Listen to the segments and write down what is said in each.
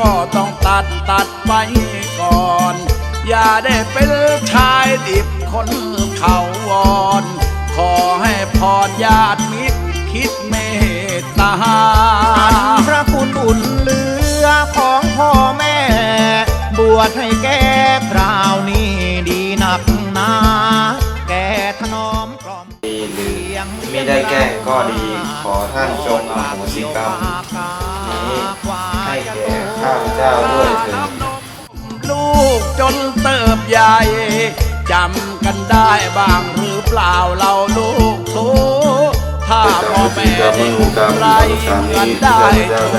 ก็ต้องตัดตัดไปก่อน อย่าได้เป็นชายดิบคนเขาวอนขอให้พรญาติมิตรคิดเมตตาพระคุณอุ่นเหลือของพ่อแม่ บวชให้แก่คราวนี้ดีหนักหนาแก่ถนอมกล่อมดีหรือมิได้แกล้งก็ดี ขอท่านจงอโหสิกรรมนี้ ให้แก่ข้าพเจ้าด้วยเถิดลูกจนเติบใหญ่จำกันได้บ้างหรือเปล่าเราลูกโตถ้าพ่อแม่ได้อุ้มไรกันได้โต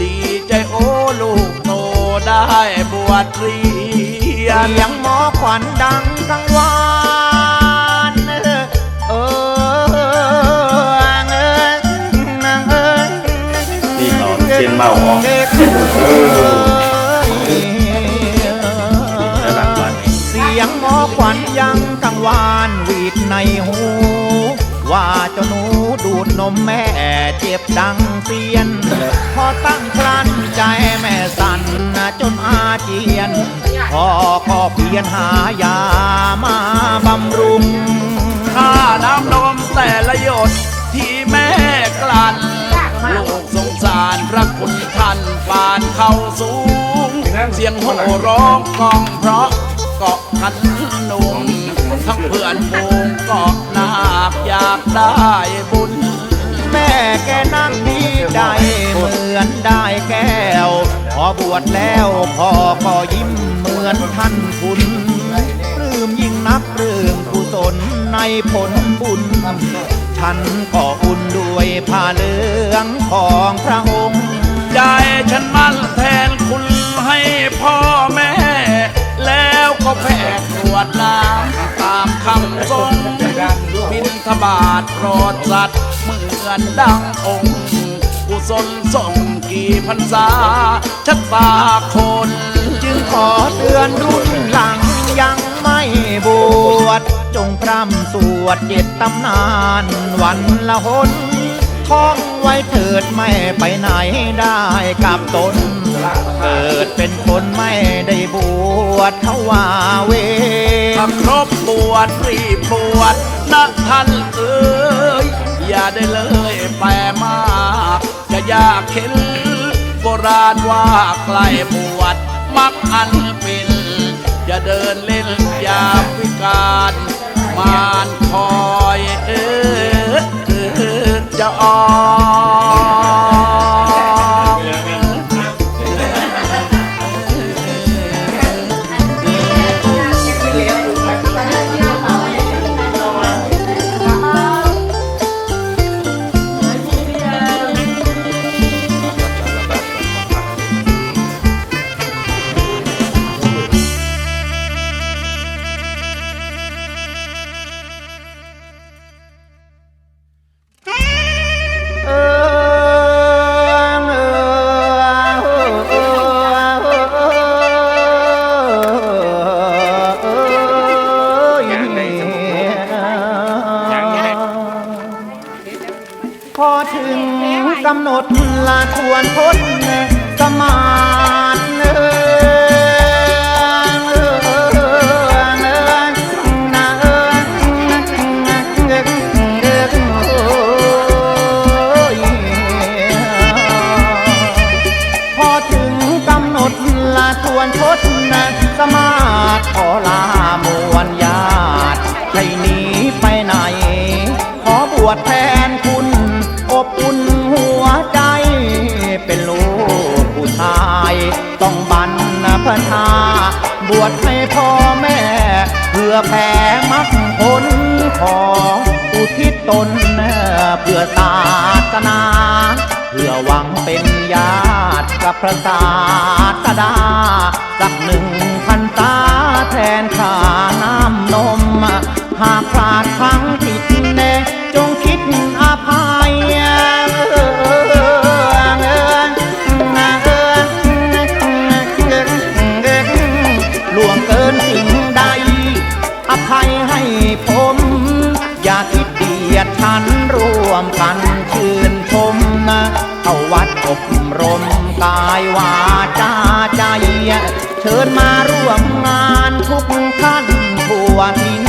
ดีใจโอ้ลูกโตได้บวชเรียนเสียงหมอขวัญดังกังวาน เชียนเมาเด็กเสียงหมอขวัญยังกังวานหวีดในหู ว่าเจ้าหนูดูดนมแม่เจ็บดังเสียน พอตั้งครันใจแม่สั่นจนอาเจียนพ่อก็เพียนหายามาบำรุง ค่าน้ำนมแต่ละหยด เข้าสูง เสียงโห่ร้องกองเพราะเกาะขันหนุ่มทั้งเพื่อนฝูงเกาะนาคอยากได้บุญ แม่แกนั่งดีใจเหมือนได้แก้ว พอบวชแล้วพ่อก็ยิ้มเหมือนท่านคุณปลื้มยิ่งนักเรื่องกุศลในผลบุญฉันก็อุ่นด้วยผ้าเหลืองของพระองค์ ใจฉันมั่นแทนคุณให้ พ่อแม่ แล้วก็แผ่กรวดน้ำตามคำทรงบินทบาทโปรดสัตว์เหมือนดังองค์กุศลส่งกี่พรรษาชัดตาคน จึงขอเตือนรุ่นหลังยังไม่บวชจงพร่ำสวดเจ็ดตำนานวันละหนท่อง ไว้เถิดไม่ไปไหนได้กับตน เกิดเป็นคนไม่ได้บวชเขาว่าเวถ้าครบบวชรีบบวชนะท่านเอ๋ยอย่าได้เลยแปรมากจะยากเข็นโบราณว่าใกล้บวชมักอันเป็นอย่าเดินเล่นยามวิการมานคอยเออ กำหนดลาทวนพ้นสมา บวชให้พ่อแม่ เพื่อแผ่มักผลขออุทิศตนเพื่อศาสนา เพื่อหวังเป็นญาติกับพระศาสดา สักหนึ่งพันตาแทนข้าน้ำนมหาก ภัยให้ผม อย่าคิดเดียดฉันร่วมกันชื่นชมนะเข้าวัดอบรมกายวาจาใจ เชิญมาร่วมงานทุกท่านทั่วทิน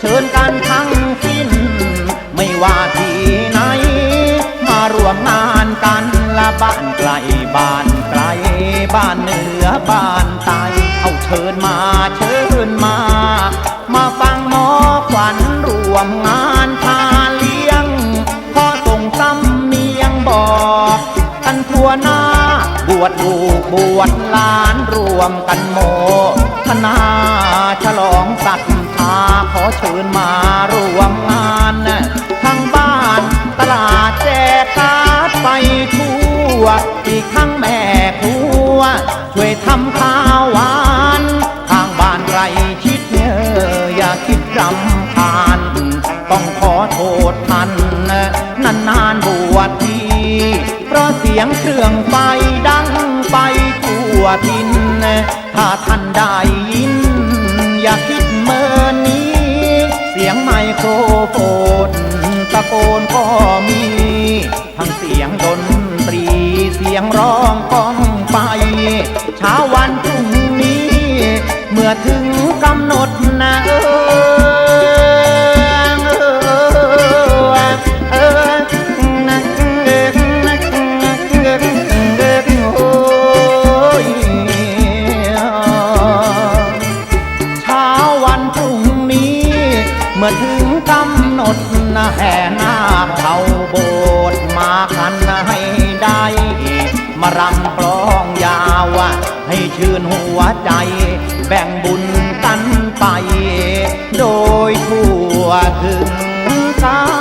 เชิญกันทั้งสิ้น ไม่ว่าที่ไหน มาร่วมงานกันละบ้านไกลบ้านไกลบ้านเหนือบ้านใต้เอาเชิญมาเชิญมา มาฟังหมอขวัญรวมงานพาเลี้ยงพอส่งซ้ำเนียงบอกกันทั่วหน้า บวชลูกบวชหลานรวมกันโมทนาฉลองศรัทธาขอเชิญมารวมงานทั้งบ้านตลาดแจกการไปทั่วอีกทั้งแม่ครัวช่วยทำข้าวหวาน ทางบ้านไรชิ รำคาญต้องขอโทษท่านนานนานบวชที เพราะเสียงเครื่องไฟดังไปทั่วทิน ถ้าท่านได้ยิน อย่าคิดเมินนี้ เสียงไมโครโฟนตะโกนก็มี ทั้งเสียงดนตรี เสียงร้องก้องไป เช้าวันพรุ่งนี้ เมื่อถึงกำหนดนะเออ มื่อถึงกำหนดนะแห่นาเข้าโบสถ์มาคันให้ได้ มารำกลองยาวให้ชื่นหัวใจ แบ่งบุญกันไป โดยทั่วถึงกัน